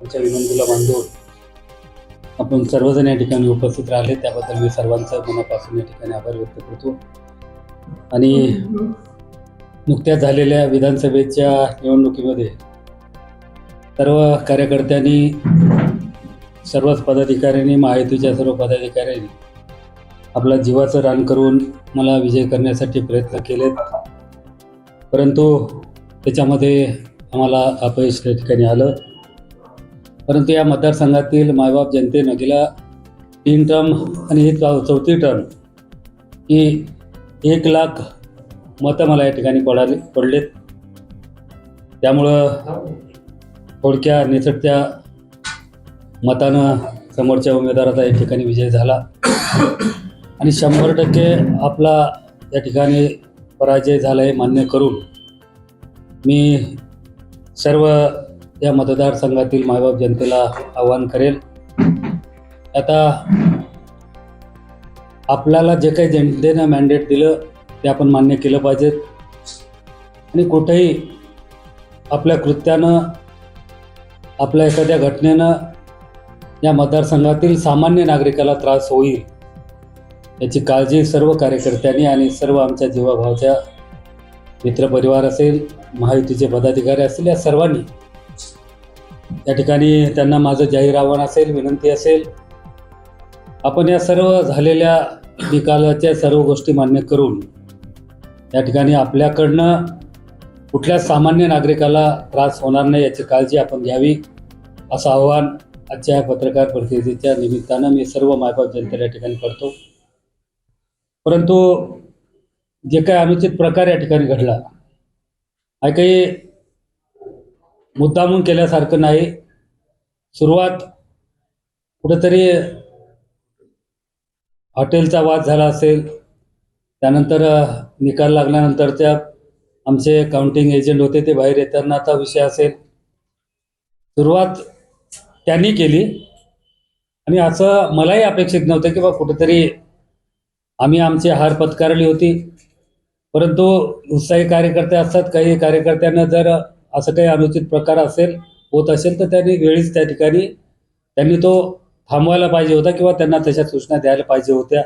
आमच्या विनंतीला बांधून आपण सर्वजण या ठिकाणी उपस्थित राहिले. त्याबद्दल मी सर्वांचं मनापासून या ठिकाणी आभार व्यक्त करतो. आणि नुकत्याच झालेल्या विधानसभेच्या निवडणुकीमध्ये सर्व कार्यकर्त्यांनी सर्वच पदाधिकाऱ्यांनी महायुतीच्या सर्व पदाधिकाऱ्यांनी आपला जीवाचं रान करून मला विजय करण्यासाठी प्रयत्न केलेत. परंतु त्याच्यामध्ये आम्हाला अपयश त्या ठिकाणी आलं. परंतु या मतदारसंघातील मायबाप जनतेनं गेल्या तीन टर्म आणि ही चौथी टर्म. ही एक लाख मतं मला या ठिकाणी पडाले पडलेत. त्यामुळं थोडक्या निसटत्या मतानं समोरच्या उमेदवाराचा या ठिकाणी विजय झाला. आणि शंभर टक्के आपला या ठिकाणी पराजय झाला हे मान्य करून मी सर्व या मतदारसंघातील मायबाप जनतेला आवाहन करेल. आता आपल्याला जे काही जनतेनं मॅन्डेट दिलं ते आपण मान्य केलं पाहिजेत आणि कुठेही आपल्या कृत्यानं आपल्या एखाद्या घटनेनं या मतदारसंघातील सामान्य नागरिकाला त्रास होईल याची काळजी सर्व कार्यकर्त्यांनी आणि सर्व आमच्या जीवाभावाच्या मित्रपरिवार असेल महायुतीचे पदाधिकारी असतील या सर्वांनी या ठिकाणी त्यांना माझं जाहीर आव्हान असेल विनंती असेल. आपण या सर्व झालेल्या निकालाच्या सर्व गोष्टी मान्य करून या ठिकाणी आपल्याकडनं कुठल्या सामान्य नागरिकाला त्रास होणार नाही याची काळजी आपण घ्यावी असं आव्हान आजच्या या पत्रकार परिषदेच्या निमित्तानं मी सर्व मायबाप जनतेला या ठिकाणी करतो. परंतु जे काही अनुचित प्रकार या ठिकाणी घडला हा काही मुद्दामून केल्यासारखं नाही. सुरुवात कुठंतरी हॉटेलचा वाद झाला असेल. त्यानंतर निकाल लागल्यानंतर त्या आमचे काउंटिंग एजंट होते ते बाहेर येतानाचा विषय असेल. सुरुवात त्यांनी केली. आणि असं मलाही अपेक्षित नव्हतं की बा कुठेतरी आम्ही आमची हार पत्कारली होती. परंतु उत्साही कार्यकर्ते असतात. काही कार्यकर्त्यांना जर असं काही अनुचित प्रकार असेल होत असेल तर त्यांनी वेळीच त्या ठिकाणी त्यांनी तो थांबवायला पाहिजे होता किंवा त्यांना तशा सूचना द्यायला पाहिजे होत्या.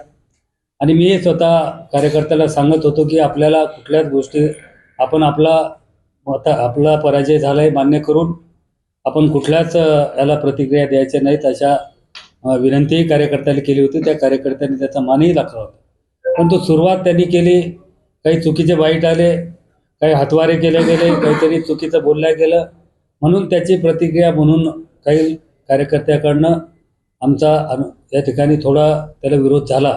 आणि मी स्वतः कार्यकर्त्याला सांगत होतो की आपल्याला कुठल्याच गोष्टी आपण आपला मत आपला पराजय झाला आहे मान्य करून आपण कुठल्याच याला प्रतिक्रिया द्यायच्या नाहीत अशा विनंतीही कार्यकर्त्याला केली होती. त्या कार्यकर्त्यांनी त्याचा मानही राखला होता. पण तो सुरुवात त्यांनी केली. काही चुकीचे वाईट आले काही हातवारे केले गेले काहीतरी चुकीचं बोलल्या गेलं म्हणून त्याची प्रतिक्रिया म्हणून काही कार्यकर्त्याकडनं आमचा अनु या ठिकाणी थोडा त्याला विरोध झाला.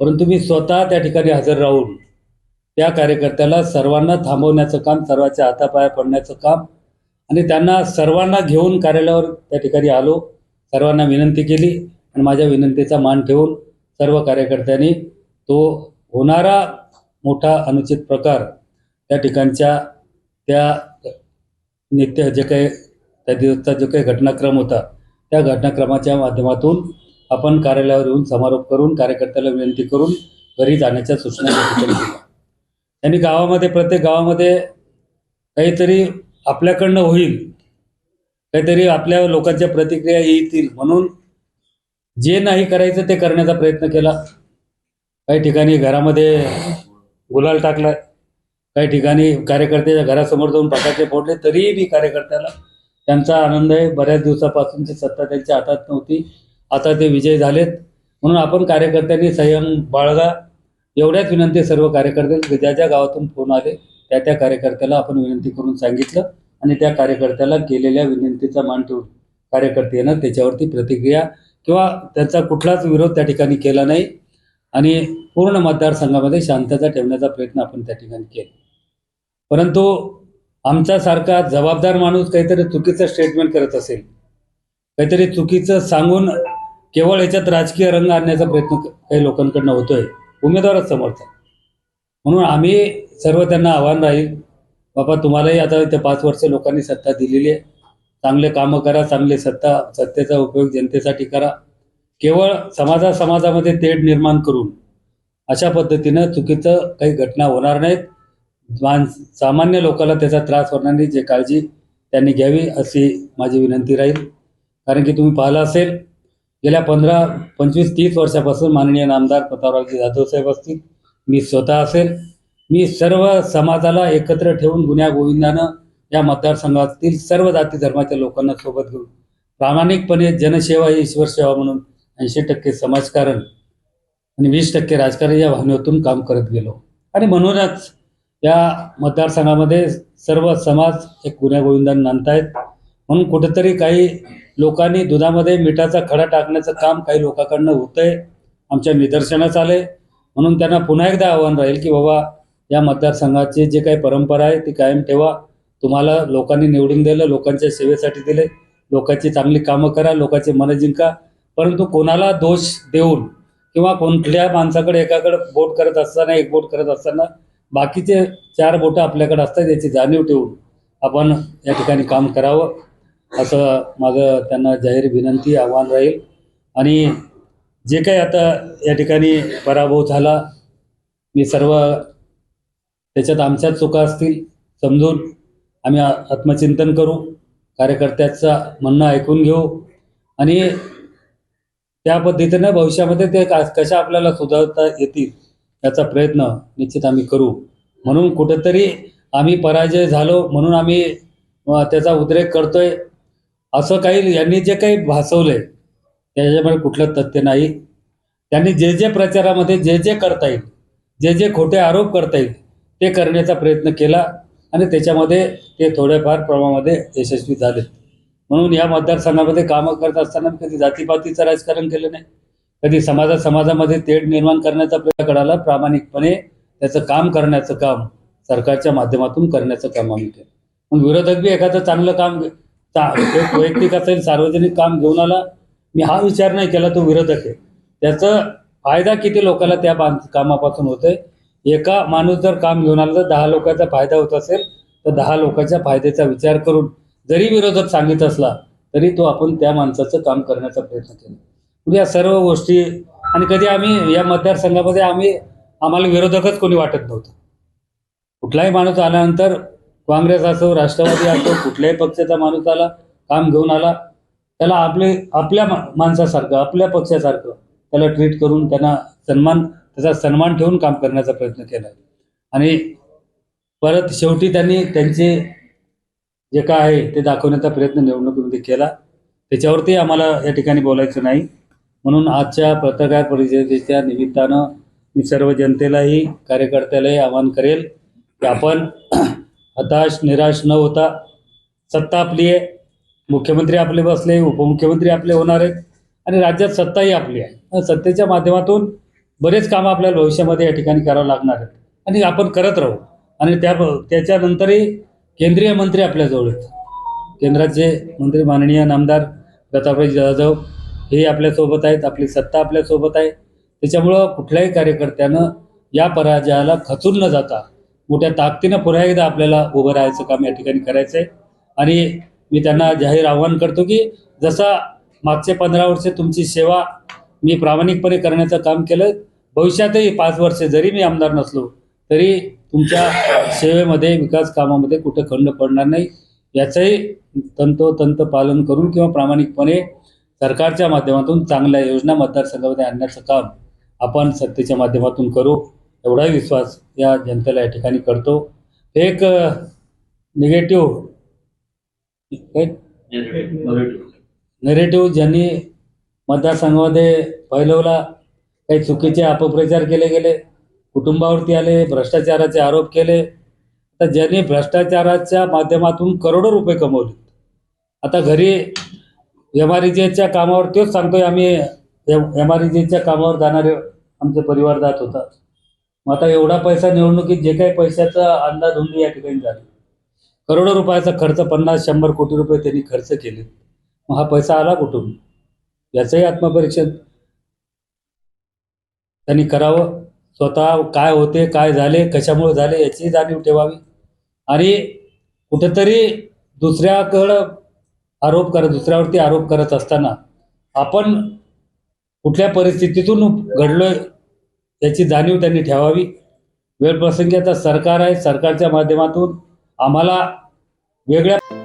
परंतु मी स्वतः त्या ठिकाणी हजर राहून त्या कार्यकर्त्याला सर्वांना थांबवण्याचं काम सर्वांच्या हातापाया पडण्याचं काम आणि त्यांना सर्वांना घेऊन कार्यालयावर त्या ठिकाणी आलो. सर्वांना विनंती केली आणि माझ्या विनंतीचा मान ठेवून सर्व कार्यकर्त्यांनी तो होणारा मोठा अनुचित प्रकार त्या ठिकाणच्या त्या नित्य जे काही त्या दिवसचा जो काही घटनाक्रम होता त्या घटनाक्रमाच्या माध्यमातून आपण कार्यालयावर येऊन समारोप करून कार्यकर्त्याला विनंती करून घरी जाण्याच्या सूचना त्यांनी गावामध्ये प्रत्येक गावामध्ये काहीतरी आपल्याकडनं होईल काहीतरी आपल्या लोकांच्या प्रतिक्रिया येतील म्हणून जे नाही करायचं ते करण्याचा प्रयत्न केला. काही ठिकाणी घरामध्ये गुलाल टाकला काही ठिकाणी कार्यकर्त्याच्या घरासमोर जाऊन फटाके फोडले तरीही मी कार्यकर्त्याला त्यांचा आनंद आहे. बऱ्याच दिवसापासूनची सत्ता त्यांच्या हातात नव्हती. आता ते विजय झालेत. म्हणून आपण कार्यकर्त्यांनी संयम बाळगा एवढ्याच विनंती सर्व कार्यकर्ते ज्या ज्या गावातून फोन आले त्या त्या कार्यकर्त्याला आपण विनंती करून सांगितलं आणि त्या कार्यकर्त्याला केलेल्या विनंतीचा मान ठेवून कार्यकर्त्यानं त्याच्यावरती प्रतिक्रिया किंवा त्यांचा कुठलाच विरोध त्या ठिकाणी केला नाही. आणि पूर्ण मतदारसंघामध्ये शांतता ठेवण्याचा प्रयत्न आपण त्या ठिकाणी केला. परंतु आमच्यासारखा जबाबदार माणूस काहीतरी चुकीचं स्टेटमेंट करत असेल काहीतरी चुकीचं सांगून केवळ याच्यात राजकीय रंग आणण्याचा प्रयत्न काही लोकांकडनं होतोय उमेदवारच समर्थ म्हणून आम्ही सर्व त्यांना आव्हान राहील बाबा तुम्हालाही आता इथे पाच वर्ष लोकांनी सत्ता दिलेली आहे चांगले कामं करा चांगले सत्ता सत्तेचा उपयोग जनतेसाठी करा. केवळ समाजा समाजामध्ये तेढ निर्माण करून अशा पद्धतीनं चुकीचं काही घटना होणार नाहीत. मान सामान्य लोकाला त्याचा त्रास होणार नाही जे काळजी त्यांनी घ्यावी अशी माझी विनंती राहील. कारण की तुम्ही पाहिलं असेल गेल्या पंधरा पंचवीस तीस वर्षापासून माननीय नामदार प्रतापरावजी जाधव साहेब असतील. मी स्वतः असेल. मी सर्व समाजाला एकत्र ठेवून गुन्ह्या गोविंदानं या मतदारसंघातील सर्व जाती धर्माच्या लोकांना सोबत घेऊन प्रामाणिकपणे जनसेवा ही ईश्वर सेवा म्हणून ऐंशी टक्के समाजकारण आणि वीस टक्के राजकारण या भावनेतून काम करत गेलो. आणि म्हणूनच या मतदारसंघामध्ये सर्व समाज एक गुन्ह्या गोविंदाने नांदतायत. म्हणून कुठेतरी काही लोकांनी दुधामध्ये मिठाचा खडा टाकण्याचं काम काही लोकांकडनं होतंय. आमच्या निदर्शनास आले म्हणून त्यांना पुन्हा एकदा आव्हान राहील की बाबा या मतदारसंघाची जे काही परंपरा आहे ती कायम ठेवा. तुम्हाला लोकांनी निवडून दिलं लोकांच्या सेवेसाठी दिले. लोकांची चांगली कामं करा लोकांचे मनं जिंका. परंतु कोणाला दोष देऊन किंवा कोणत्या माणसाकडे एकाकडे बोट करत असताना एक बोट करत असताना बाकीचे चार बोटं आपल्याकडे असतात याची जाणीव ठेवून आपण या ठिकाणी काम करावं. असं माझं त्यांना जाहीर विनंती आव्हान राहील. आणि जे काही आता या ठिकाणी पराभव झाला मी सर्व त्याच्यात आमच्याच चुका असतील समजून आम्ही आत्मचिंतन करू. कार्यकर्त्याचं म्हणणं ऐकून घेऊ. आणि त्या पद्धतीनं भविष्यामध्ये ते कशा आपल्याला सुधारता येतील याचा प्रयत्न निश्चित आम्ही करू. म्हणून कुठेतरी आम्ही पराजय झालो म्हणून आम्ही त्याचा उद्रेक करतोय. असं काही यांनी जे काही भासवलंय त्याच्यामध्ये कुठलं तथ्य नाही. त्यांनी जे जे प्रचारामध्ये जे जे करता येईल जे जे खोटे आरोप करता येईल ते करण्याचा प्रयत्न केला आणि त्याच्यामध्ये ते थोड्याफार प्रमाणामध्ये यशस्वी झाले. म्हणून या मतदारसंघामध्ये कामं करत असताना कधी जातीपातीचं राजकारण केलं नाही. कधी समाजा समाजामध्ये तेढ निर्माण करण्याचा प्रयत्न करायला प्रामाणिकपणे त्याचं काम करण्याचं काम सरकारच्या माध्यमातून करण्याचं काम आम्ही केलं. मग विरोधक बी एखादं चांगलं काम एक वैयक्तिक असेल सार्वजनिक काम घेऊन आला मी हा विचार नाही केला तो विरोधक आहे. त्याचा फायदा किती लोकांना त्या कामापासून होतोय? एका माणूस जर काम घेऊन आला तर दहा लोकांचा फायदा होत असेल तर दहा लोकांच्या फायद्याचा विचार करून जरी विरोधक सांगित असला तरी तो आपण त्या माणसाचं काम करण्याचा प्रयत्न केला. म्हणजे या सर्व गोष्टी आणि कधी आम्ही या मतदारसंघामध्ये आम्ही आम्हाला विरोधकच कोणी वाटत नव्हतं. कुठलाही माणूस आल्यानंतर काँग्रेस असो राष्ट्रवादी असो कुठल्याही पक्षाचा माणूस आला काम घेऊन आला त्याला आपले आपल्या मा- माणसासारखं आपल्या पक्षासारखं त्याला ट्रीट करून त्यांना सन्मान त्याचा सन्मान ठेवून काम करण्याचा प्रयत्न केला. आणि परत शेवटी त्यांनी त्यांचे जे काय आहे ते दाखवण्याचा प्रयत्न निवडणुकीमध्ये केला. त्याच्यावरती आम्हाला या ठिकाणी बोलायचं नाही. म्हणून आजच्या पत्रकार परिषदेच्या निमित्तानं मी सर्व जनतेलाही कार्यकर्त्यालाही आवाहन करेल की आपण हताश निराश न होता सत्ता आपली आहे. मुख्यमंत्री आपले बसले उपमुख्यमंत्री आपले होणार आहेत आणि राज्यात सत्ताही आपली आहे. सत्तेच्या माध्यमातून बरेच कामं आपल्याला भविष्यामध्ये या ठिकाणी करावं लागणार आहेत. आणि आपण करत राहू. आणि त्या त्याच्यानंतरही केंद्रीय मंत्री आपल्याजवळ आहेत. केंद्राचे मंत्री माननीय नामदार प्रतापराव जाधव हे आपल्यासोबत आहेत आपली सत्ता आपल्यासोबत आहे. त्याच्यामुळं कुठल्याही कार्यकर्त्यानं या पराजयाला खचून न जाता मोठ्या ताकदीनं पुन्हा एकदा आपल्याला उभं राहायचं काम या ठिकाणी करायचं आहे आणि मी त्यांना जाहीर आव्हान करतो की जसा मागचे पंधरा वर्षे तुमची सेवा मी प्रामाणिकपणे करण्याचं काम केलं भविष्यातही पाच वर्षे जरी मी आमदार नसलो तरी तुमच्या सेवेमध्ये विकास कामामध्ये कुठं खंड पडणार नाही याचंही तंतोतंत पालन करून किंवा प्रामाणिकपणे सरकारच्या माध्यमातून चांगल्या योजना मतदारसंघामध्ये आणण्याचं काम आपण सत्तेच्या माध्यमातून करू एवढाही विश्वास या जनतेला या ठिकाणी करतो. एक निगेटिव्ह नेरेटिव्ह ज्यांनी मतदारसंघामध्ये फैलवला काही चुकीचे अपप्रचार केले गेले कुटुंबावरती आले भ्रष्टाचाराचे आरोप केले. तर ज्यांनी भ्रष्टाचाराच्या माध्यमातून करोडो रुपये कमवले. आता घरी एम आर जेच्या कामावर तेच सांगतोय आम्ही एम आर जेच्या कामावर जाणारे आमचे परिवार जात होता मग आता एवढा पैसा निवडणुकीत जे काही पैशाचा अंदाज होऊन या ठिकाणी झाला. करोडो रुपयाचा खर्च पन्नास शंभर कोटी रुपये त्यांनी खर्च केले. मग हा पैसा आला कुठून? याचंही आत्मपरीक्षण त्यांनी करावं. स्वतः काय होते काय झाले कशामुळे झाले याची जाणीव ठेवावी. आणि कुठेतरी दुसऱ्याकडं आरोप करत दुसऱ्यावरती आरोप करत असताना आपण कुठल्या परिस्थितीतून घडलोय याची जाणीव त्यांनी ठेवावी. वेळप्रसंगी आता सरकार आहे सरकारच्या माध्यमातून आम्हाला वेगळ्या